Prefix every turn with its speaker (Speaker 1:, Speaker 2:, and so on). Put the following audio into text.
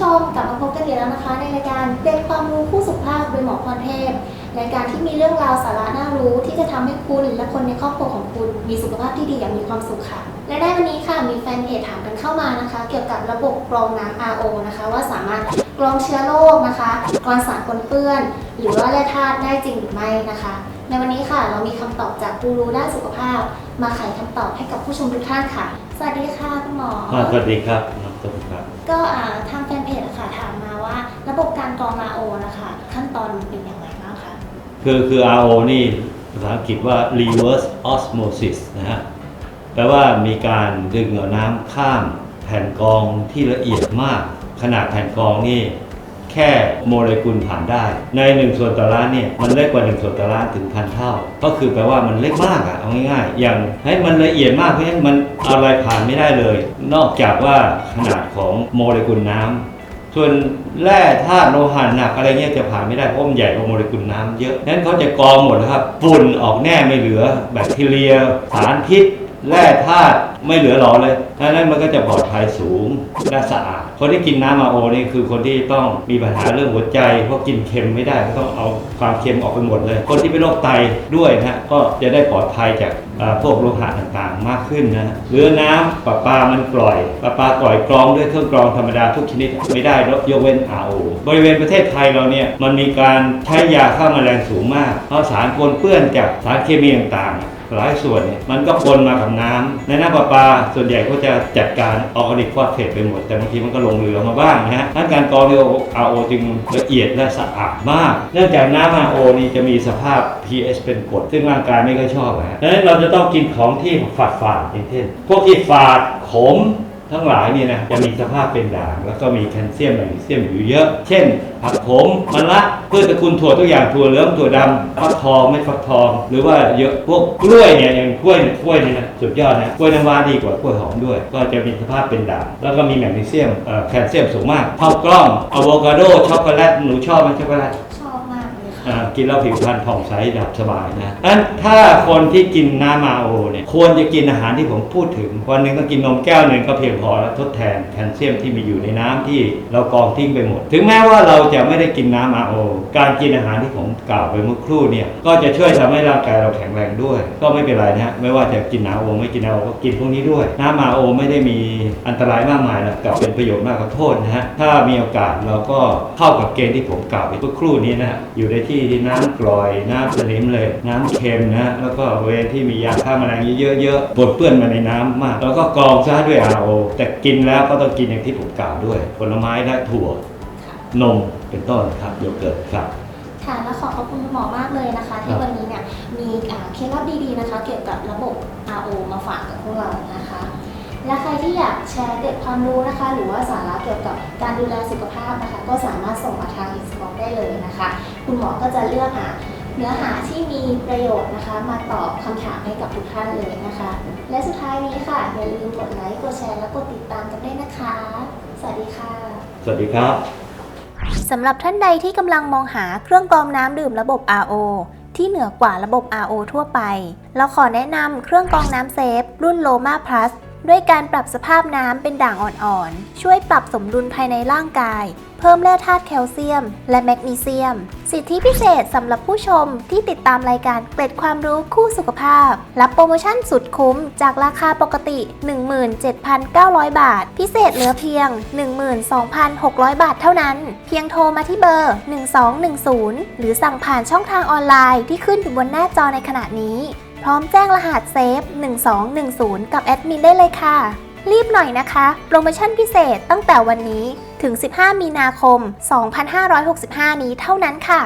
Speaker 1: วัสดีค่ะคุณผู้ชมกลับมาพบกันอีกแล้วนะคะ ในรายการเด็กความรู้คู่สุขภาพโดยหมอพรเทพรายการที่มีเรื่องราวสาระน่ารู้ที่จะทำให้คุณและคนในครอบครัวของคุณ มีสุขภาพที่ดีอย่างมีความสุขค่ะและในวันนี้ค่ะมีแฟนเพจถามกันเข้ามานะคะ เกี่ยวกับระบบกรองน้ำ RO นะคะ ว่าสามารถกรองเชื้อโรคนะคะกรองสารปนเปื้อน หรือว่าแร่ธาตุได้จริงหรือไม่นะคะ ในวันนี้ค่ะเรามีคำตอบจากกูรูด้านสุขภาพ มาไขคำตอบให้กับผู้ชมทุกท่านค่ะ สวัสดีค่ะคุณหมอ
Speaker 2: อ่าสวัสดีครับน้องตุ้มครับ
Speaker 1: ก็อ่าทาง คือคือ
Speaker 2: RO นี่ภาษาอังกฤษว่า reverse osmosis นะฮะ แปลว่ามีการดึงเอาน้ำข้ามแผ่นกรองที่ละเอียดมาก ขนาดแผ่นกรองนี่แค่โมเลกุลผ่านได้ ใน1ส่วนต่อล้านเนี่ยมันเล็กกว่า1ส่วนต่อล้านถึงพันเท่า ก็คือแปลว่ามันเล็กมากอะเอาง่ายๆ อย่างให้มันละเอียดมากเพราะฉะนั้นมันอาอะไรผ่านไม่ได้เลย นอกจากว่าขนาดของโมเลกุลน้ำ ส่วนแร่ธาตุโลหะหนักอะไรเงี้ยจะผ่านไม่ได้เพราะมันใหญ่กว่าโมเลกุลน้ำเยอะนั้นเขาจะกรองหมดแล้วครับฝุ่นออกแน่ไม่เหลือ แบคทีเรีย สารพิษ แร่ธาตุไม่เหลือหลอเลยดังนั้นมันก็จะปลอดภัยสูงและสะอาด คนที่กินน้ำมาโอนี่คือคนที่ต้องมีปัญหาเรื่องหัวใจ เพราะกินเค็มไม่ได้ก็ต้องเอาความเค็มออกไปหมดเลย คนที่เป็นโรคไตด้วยนะฮะก็จะได้ปลอดภัยจากพวกโลหะต่างๆ มากขึ้นนะฮะเหลือน้ำประปามันกร่อยประปากร่อยกรองด้วยเครื่องกรองธรรมดาทุกชนิดไม่ได้ยกเว้น RO บริเวณประเทศไทยเราเนี่ยมันมีการใช้ยาฆ่าแมลงสูงมาก เพราะสารปนเปื้อนจากสารเคมีต่างๆ หลายส่วนเนี่ยมันก็ปนมากับน้ำในน้ำประปาส่วนใหญ่ก็จะจัดการออร์แกนิกฟอสเฟตไปหมด แต่บางทีมันก็ลงเหลือมาบ้างนะฮะการกรองเรียว RO จึงละเอียดและสะอาดมาก เนื่องจากน้ำ RO นี่จะมีสภาพ pH เป็นกรดซึ่งร่างกายไม่ค่อยชอบนะฮะดังนั้นเราจะต้องกินของที่ฝาดฝาดๆอย่างเช่นพวกที่ฝาดขม ทั้งหลายนี่นะจะมีสภาพเป็นด่าง แล้วก็มีแคลเซียมแมกนีเซียมอยู่เยอะ เช่น ผักขมมะละพืชตระกูลถั่วทุกอย่างถั่วเหลืองถั่วดำฟักทองไม่ฟักทอง หรือว่าเยอะพวกกล้วยเนี่ยอย่างกล้วยเนี่ยกล้วยนี่นะสุดยอดนะกล้วยน้ำว้าดีกว่ากล้วยหอมด้วย ก็จะมีสภาพเป็นด่าง แล้วก็มีแมกนีเซียมแคลเซียมสูงมากข้าวกล้องอะโวคาโดช็อกโกแลตหนูชอบไหมช็อกโกแลต อ่ากินแล้วผิวพรรณผ่องใสดับสบายนะอันถ้าคนที่กินน้ำมาโอเนี่ยควรจะกินอาหารที่ผมพูดถึง วันหนึ่งต้องกินนมแก้วหนึ่งก็เพียงพอแล้วทดแทนแคลเซียมที่มีอยู่ในน้ำที่เรากรองทิ้งไปหมด ถึงแม้ว่าเราจะไม่ได้กินน้ำมาโอ การกินอาหารที่ผมกล่าวไปเมื่อครู่เนี่ยก็จะช่วยทำให้ร่างกายเราแข็งแรงด้วย ก็ไม่เป็นไรนะฮะไม่ว่าจะกินน้ำโอไม่กินน้ำโอก็กินพวกนี้ด้วย น้ำมาโอไม่ได้มีอันตรายมากมายนะกลับเป็นประโยชน์มากขอโทษนะฮะถ้ามีโอกาสเราก็เข้ากับเกณฑ์ที่ผมกล่าวไปเมื่อครู่นี้นะฮะอยู่ในทที่น้ำกร่อย น้ำสนิมเลย น้ำเค็มนะฮะแล้วก็บริเวณที่มียาฆ่าแมลงเยอะๆปนเปื้อนมาในน้ำมาก แล้วก็กรองซะด้วย RO แต่กินแล้วก็ต้องกินอย่างที่ผมกล่าวด้วย ผลไม้และถั่ว
Speaker 1: ค่ะ
Speaker 2: นมเป็นต้นครับโยเกิร์ตครับ
Speaker 1: ค่ะและขอขอบคุณคุณหมอมากเลยนะคะ
Speaker 2: ค
Speaker 1: ที่
Speaker 2: รับ
Speaker 1: วันนี้เนี่ยมีอ่าเคล็ดลับดีๆนะคะ เกี่ยวกับระบบ RO มาฝากกับพวกเรานะคะ และใครที่อยากแชร์เกร็ดความรู้นะคะ หรือว่าสาระเกี่ยวกับการดูแลสุขภาพนะคะ ก็สามารถส่งมาทางอินสตาได้เลยนะคะ คุณหมอก็จะเลือกหาเนื้อหาที่มีประโยชน์นะคะ มาตอบคำถามให้กับทุกท่านเลยนะคะ และสุดท้ายนี้ค่ะ อย่าลืมกดไลค์ กดแชร์ และกดติดตามกันด้วยนะคะ สวัสดีค่ะ
Speaker 2: สวัสดีครับ
Speaker 1: สำหรับท่านใดที่กำลังมองหาเครื่องกรองน้ำดื่มระบบ RO ที่เหนือกว่าระบบ RO ทั่วไป เราขอแนะนำเครื่องกรองน้ำเซฟ รุ่น Loma Plus ด้วยการปรับสภาพน้ำเป็นด่างอ่อนๆ ช่วยปรับสมดุลภายในร่างกาย เพิ่มแร่ธาตุแคลเซียม และแมกนีเซียม สิทธิพิเศษสำหรับผู้ชมที่ติดตามรายการเกร็ดความรู้คู่สุขภาพ รับโปรโมชั่นสุดคุ้มจากราคาปกติ 17,900 บาท พิเศษเหลือเพียง 12,600 บาทเท่านั้น เพียงโทรมาที่เบอร์ 1210 หรือสั่งผ่านช่องทางออนไลน์ที่ขึ้นอยู่บนหน้าจอในขณะนี้ พร้อมแจ้งรหัสเซฟ 1210 กับแอดมินได้เลยค่ะ รีบหน่อยนะคะ โปรโมชั่นพิเศษตั้งแต่วันนี้ถึง 15 มีนาคม 2565 นี้เท่านั้นค่ะ